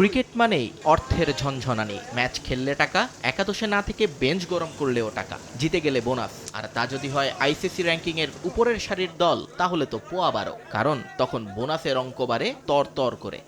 Cricket মানেই অর্থের ঝনঝনানি। Match খেললে টাকা, একাদশে না থেকে বেঞ্চ গরম করলেও টাকা। জিতে গেলে বোনাস। আর তা যদি হয় আইসিসি র্যাঙ্কিং এর উপরের সারির দল, তাহলে তো পোয়া বারো। কারণ তখন বোনাসের অঙ্ক বাড়ে তর তর করে।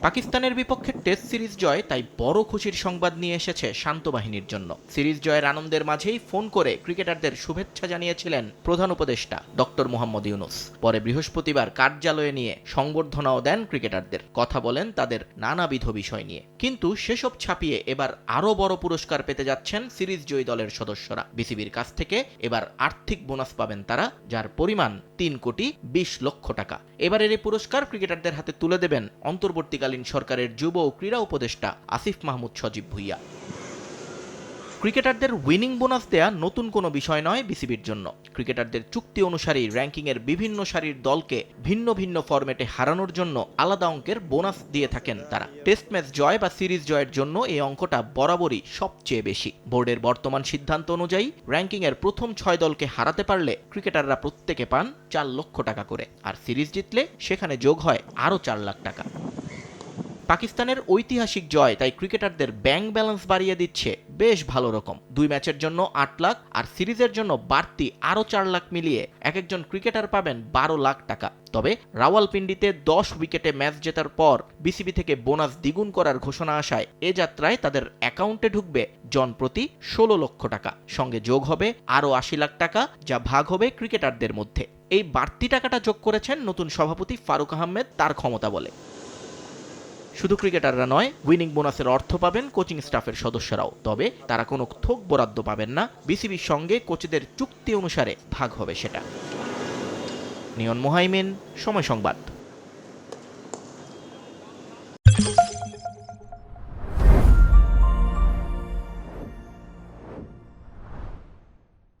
পাকিস্তানের বিপক্ষে টেস্ট সিরিজ জয়, তাই বড় খুশির সংবাদ নিয়ে এসেছে শান্ত বাহিনীর জন্য। সিরিজ জয়ের আনন্দের মাঝেই ফোন করে ক্রিকেটারদের শুভেচ্ছা জানিয়েছিলেন প্রধান উপদেষ্টা ডক্টর মোহাম্মদ ইউনুস। পরে বৃহস্পতিবার কার্যালয়ে নিয়ে সংবর্ধনাও দেন ক্রিকেটারদের। কথা বলেন তাদের নানাবিধ বিষয় নিয়ে। কিন্তু সেসব ছাপিয়ে এবার আরও বড় পুরস্কার পেতে যাচ্ছেন সিরিজ জয়ী দলের সদস্যরা। বিসিবির কাছ থেকে এবার আর্থিক বোনাস পাবেন তারা, যার পরিমাণ তিন কোটি বিশ লক্ষ টাকা। এবারের এই পুরস্কার ক্রিকেটারদের হাতে তুলে দেবেন অন্তর্বর্তীকালীন সরকারের যুব ও ক্রীড়া উপদেষ্টা আসিফ মাহমুদ সজীব ভুইয়া। ক্রিকেটারদের উইনিং বোনাস দেয়া নতুন কোনো বিষয় নয় বিসিবির জন্য। ক্রিকেটারদের চুক্তি অনুসারী র্যাঙ্কিংয়ের বিভিন্ন সারির দলকে ভিন্ন ভিন্ন ফরম্যাটে হারানোর জন্য আলাদা অঙ্কের বোনাস দিয়ে থাকেন তারা। টেস্ট ম্যাচ জয় বা সিরিজ জয়ের জন্য এই অঙ্কটা বরাবরই সবচেয়ে বেশি। বোর্ডের বর্তমান সিদ্ধান্ত অনুযায়ী র্যাঙ্কিংয়ের প্রথম ছয় দলকে হারাতে পারলে ক্রিকেটাররা প্রত্যেকে পান চার লক্ষ টাকা করে। আর সিরিজ জিতলে সেখানে যোগ হয় আরও চার লাখ টাকা। পাকিস্তানের ঐতিহাসিক জয় তাই ক্রিকেটারদের ব্যাংক ব্যালেন্স বাড়িয়ে দিচ্ছে বেশ ভালো রকম। দুই ম্যাচের জন্য আট লাখ আর সিরিজের জন্য বাড়তি আরও চার লাখ মিলিয়ে এক একজন ক্রিকেটার পাবেন বারো লাখ টাকা। তবে রাওয়ালপিন্ডিতে দশ উইকেটে ম্যাচ জেতার পর বিসিবি থেকে বোনাস দ্বিগুণ করার ঘোষণা আসায় এ যাত্রায় তাদের অ্যাকাউন্টে ঢুকবে জন প্রতি ষোলো লক্ষ টাকা। সঙ্গে যোগ হবে আরও আশি লাখ টাকা যা ভাগ হবে ক্রিকেটারদের মধ্যে। এই বাড়তি টাকাটা যোগ করেছেন নতুন সভাপতি ফারুক আহমেদ, তার ক্ষমতা বলে। শুধু ক্রিকেটাররা নয় উইনিং বোনাসের অর্থ পাবেন কোচিং স্টাফের সদস্যরাও। তবে তারা কোনো থোক বরাদ্দ পাবেন না বিসিবির সঙ্গে কোচদের চুক্তি অনুসারে ভাগ হবে সেটা। নিয়ন মোহাইমিন, সময় সংবাদ।